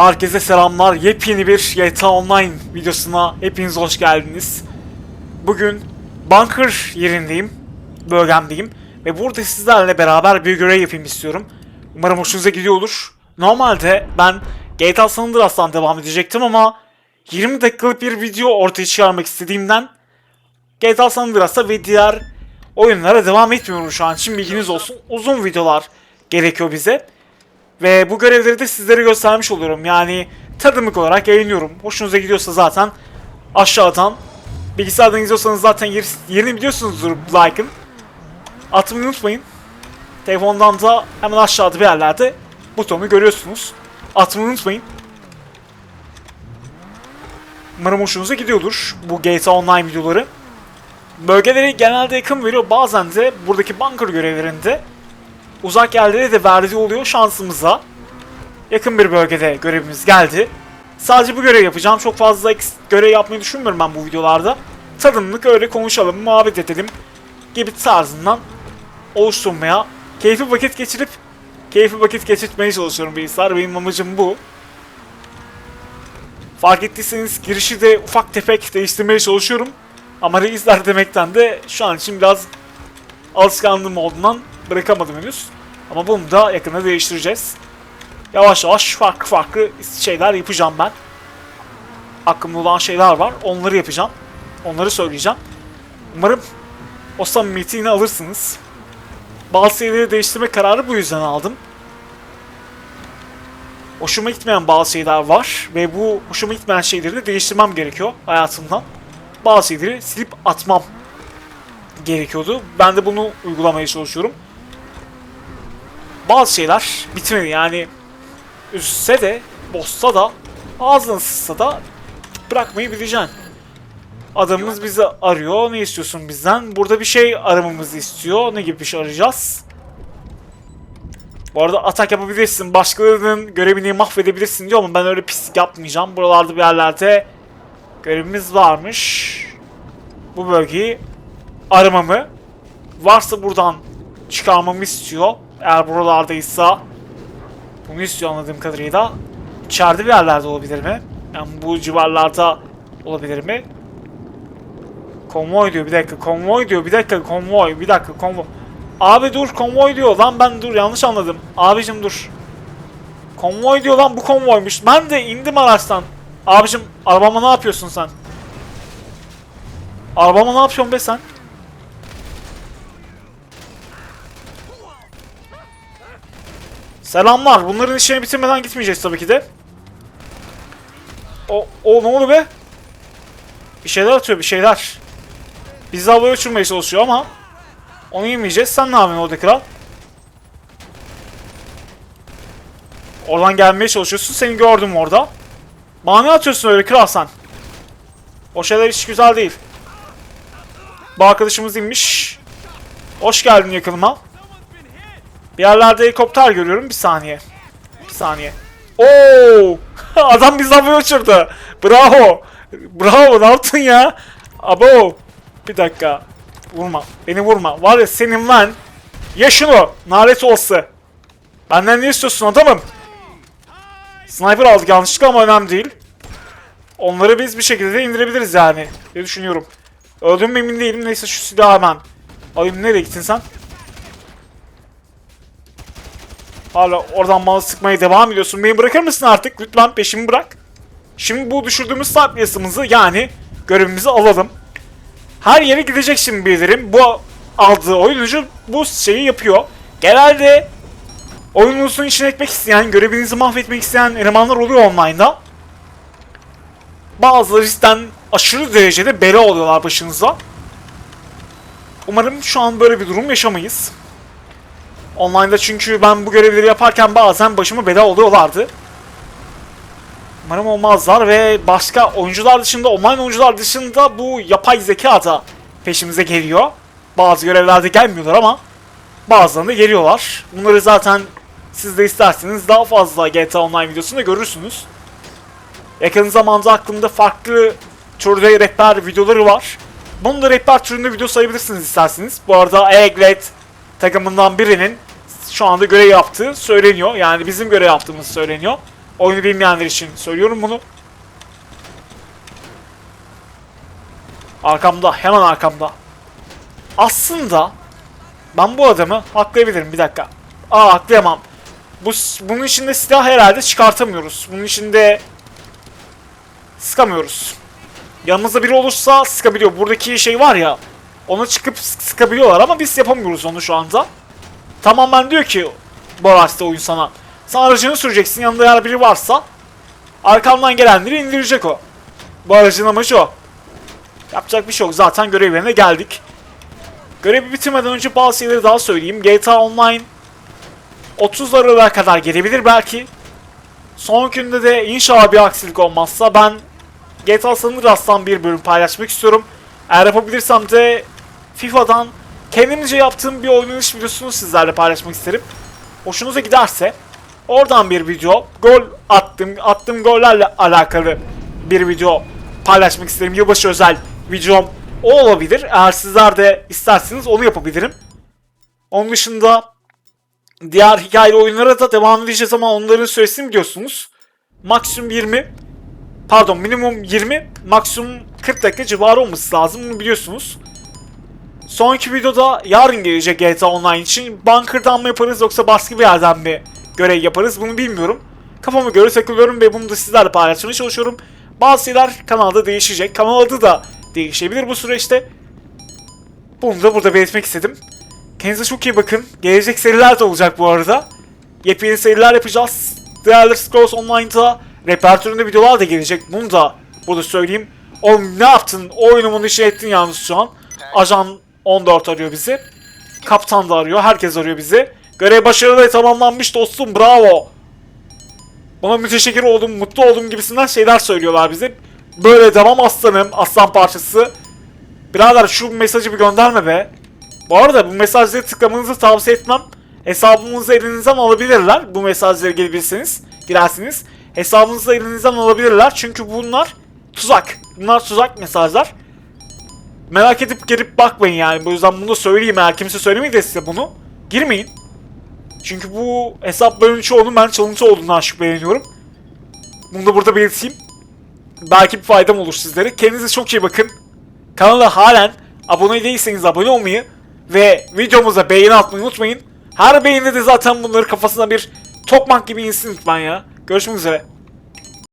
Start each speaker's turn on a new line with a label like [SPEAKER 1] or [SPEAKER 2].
[SPEAKER 1] Herkese selamlar. Yepyeni bir GTA Online videosuna hepiniz hoş geldiniz. Bugün bunker yerindeyim. Bölgemdeyim. Ve burada sizlerle beraber bir görev yapayım istiyorum. Umarım hoşunuza gidiyor olur. Normalde ben GTA San Andreas'tan devam edecektim ama 20 dakikalık bir video ortaya çıkarmak istediğimden GTA San Andreas'a ve diğer oyunlara devam etmiyorum şu an için bilginiz olsun. Uzun videolar gerekiyor bize. Ve bu görevleri de sizlere göstermiş oluyorum. Yani tadımlık olarak yayınlıyorum. Hoşunuza gidiyorsa zaten aşağıdan bilgisayardan izliyorsanız zaten yer, yerini biliyorsunuzdur like'ın. Atmayı unutmayın. Telefondan da hemen aşağıda bir yerlerde butonu görüyorsunuz. Atmayı unutmayın. Umarım hoşunuza gidiyordur bu GTA Online videoları. Bölgeleri genelde yakın veriyor. Bazen de buradaki bunker görevlerinde uzak yerlere de verdiği oluyor şansımıza. Yakın bir bölgede görevimiz geldi. Sadece bu görevi yapacağım. Çok fazla görev yapmayı düşünmüyorum ben bu videolarda. Tadımlık öyle konuşalım, muhabbet edelim gibi tarzından oluşturmaya, keyifli vakit geçirip keyifli vakit geçirtmeye çalışıyorum bilgisayar. Benim amacım bu. Fark ettiyseniz girişi de ufak tefek değiştirmeye çalışıyorum. Ama reisler demekten de şu an için biraz alışkanlığım olduğundan bırakamadım henüz. Ama bunu da yakında değiştireceğiz. Yavaş yavaş farklı farklı şeyler yapacağım ben. Aklımda olan şeyler var. Onları yapacağım. Onları söyleyeceğim. Umarım o samimiyeti yine alırsınız. Bazı şeyleri değiştirme kararı bu yüzden aldım. Hoşuma gitmeyen bazı şeyler var ve bu hoşuma gitmeyen şeyleri de değiştirmem gerekiyor hayatımdan. Bazı şeyleri silip atmam gerekiyordu. Ben de bunu uygulamaya çalışıyorum. Bazı şeyler bitmedi yani üzse de bozsa da ağzını sızsa da bırakmayı bileceksin. Adamımız bizi arıyor. Ne istiyorsun bizden? Burada bir şey aramamızı istiyor. Ne gibi bir şey arayacağız? Bu arada atak yapabilirsin. Başkalarının görevini mahvedebilirsin diyor ama ben öyle pislik yapmayacağım. Buralarda bir yerlerde görevimiz varmış. Bu bölgeyi aramamı varsa buradan çıkarmamı istiyor. Eğer buralardaysa bunu istiyor anladığım kadarıyla. İçeride bir yerlerde olabilir mi? Yani bu civarlarda olabilir mi? Konvoy diyor bir dakika konvoy diyor bir dakika konvoy bir dakika konvoy. Abi dur konvoy diyor lan ben dur yanlış anladım. Abicim dur. Konvoy diyor lan bu konvoymuş. Ben de indim araçtan. Abicim arabama ne yapıyorsun sen? Arabama ne yapıyorsun be sen? Selamlar. Bunların işini bitirmeden gitmeyeceğiz tabii ki de. O, o ne oldu be? Bir şeyler atıyor bir şeyler. Bizi havaya uçurmaya çalışıyor ama onu yemeyeceğiz. Sen ne yapıyorsun orada kral? Oradan gelmeye çalışıyorsun. Seni gördüm orada. Bana ne atıyorsun öyle kral sen? O şeyler hiç güzel değil. Bu arkadaşımız inmiş. Hoş geldin yakınıma. Bir yerlerde helikopter görüyorum. Bir saniye. Bir saniye. Oo! Adam bizi havaya uçurdu. Bravo. Bravo ne yaptın ya? Abo. Bir dakika. Vurma. Beni vurma. Var ya senin lan. Ya şunu. Nalet olsa. Benden ne istiyorsun adamım? Sniper aldık yanlışlıkla ama önemli değil. Onları biz bir şekilde de indirebiliriz yani. diye düşünüyorum. Öldüm mü emin değilim. Neyse şu silahı hemen. Alayım nereye gittin sen? Hala oradan bana sıkmaya devam ediyorsun. Beni bırakır mısın artık? Lütfen peşimi bırak. Şimdi bu düşürdüğümüz saat yasımızı yani görevimizi alalım. Her yere gidecek şimdi bilirim. Bu aldığı oyuncu bu şeyi yapıyor. Genelde oyununuzun içine etmek isteyen, görevinizi mahvetmek isteyen elemanlar oluyor online'da. Bazıları cidden aşırı derecede bela oluyorlar başınıza. Umarım şu an böyle bir durum yaşamayız. Online'da çünkü ben bu görevleri yaparken bazen başıma bela oluyorlardı. Umarım olmazlar ve başka oyuncular dışında, online oyuncular dışında bu yapay zeka da peşimize geliyor. Bazı görevlerde gelmiyorlar ama bazılarında geliyorlar. Bunları zaten siz de isterseniz daha fazla GTA Online videosunda görürsünüz. Yakın zamanda aklımda farklı türde rehber videoları var. Bunu da rehber türünde video sayabilirsiniz isterseniz. Bu arada Egglet takımından birinin şu anda görev yaptığı söyleniyor. Yani bizim görev yaptığımız söyleniyor. Oyunu bilmeyenler için söylüyorum bunu. Arkamda, hemen arkamda. Aslında ben bu adamı haklayabilirim bir dakika. Aa haklayamam. Bu, bunun içinde silah herhalde çıkartamıyoruz. Bunun içinde sıkamıyoruz. Yanımızda biri olursa sıkabiliyor. Buradaki şey var ya ona çıkıp sık- sıkabiliyorlar ama biz yapamıyoruz onu şu anda. Tamamen diyor ki Borax'ta oyun sana. Sen aracını süreceksin yanında eğer biri varsa arkamdan gelenleri indirecek o. Bu aracın amacı o. Yapacak bir şey yok. Zaten görevlerine geldik. Görevi bitirmeden önce bazı şeyleri daha söyleyeyim. GTA Online 30 Aralık'a kadar gelebilir belki. Son günde de inşallah bir aksilik olmazsa ben GTA San Andreas'tan bir bölüm paylaşmak istiyorum. Eğer yapabilirsem de FIFA'dan kendimce yaptığım bir oynanış videosunu sizlerle paylaşmak isterim. Hoşunuza giderse oradan bir video, gol attım, attığım gollerle alakalı bir video paylaşmak isterim. Yılbaşı özel videom o olabilir. Eğer sizler de isterseniz onu yapabilirim. Onun dışında diğer hikayeli oyunlara da devam edeceğiz ama onların süresini biliyorsunuz. Maksimum 20 pardon minimum 20 maksimum 40 dakika civarı olması lazım bunu biliyorsunuz. Sonraki videoda yarın gelecek GTA Online için bunker'dan mı yaparız yoksa başka bir yerden mi görev yaparız bunu bilmiyorum. Kafama göre takılıyorum ve bunu da sizlerle paylaşmaya çalışıyorum. Bazı şeyler kanalda değişecek. Kanal adı da değişebilir bu süreçte. Bunu da burada belirtmek istedim. Kendinize çok iyi bakın. Gelecek seriler de olacak bu arada. Yepyeni seriler yapacağız. The Elder Scrolls Online'da repertöründe videolar da gelecek. Bunu da burada söyleyeyim. Oğlum ne yaptın? O oyunumun işi ettin yalnız şu an. Ajan 14 arıyor bizi. Kaptan da arıyor. Herkes arıyor bizi. Görev başarılı tamamlanmış dostum. Bravo. Buna müteşekkir oldum, mutlu oldum gibisinden şeyler söylüyorlar bize. Böyle devam aslanım, aslan parçası. Birader şu mesajı bir gönderme be. Bu arada bu mesajları tıklamanızı tavsiye etmem. Hesabınızı elinizden alabilirler. Bu mesajları girebilirsiniz, girersiniz. Hesabınızı elinizden alabilirler. Çünkü bunlar tuzak. Bunlar tuzak mesajlar. Merak edip girip bakmayın yani. Bu yüzden bunu söyleyeyim eğer kimse söylemedi size bunu. Girmeyin. Çünkü bu hesapların çoğunun ben çalıntı olduğundan şüpheleniyorum. Bunu da burada belirteyim. Belki bir faydam olur sizlere. Kendinize çok iyi bakın. Kanala halen abone değilseniz abone olmayı ve videomuza beğeni atmayı unutmayın. Her beğenide de zaten bunları kafasına bir tokmak gibi insin lütfen ya. Görüşmek üzere.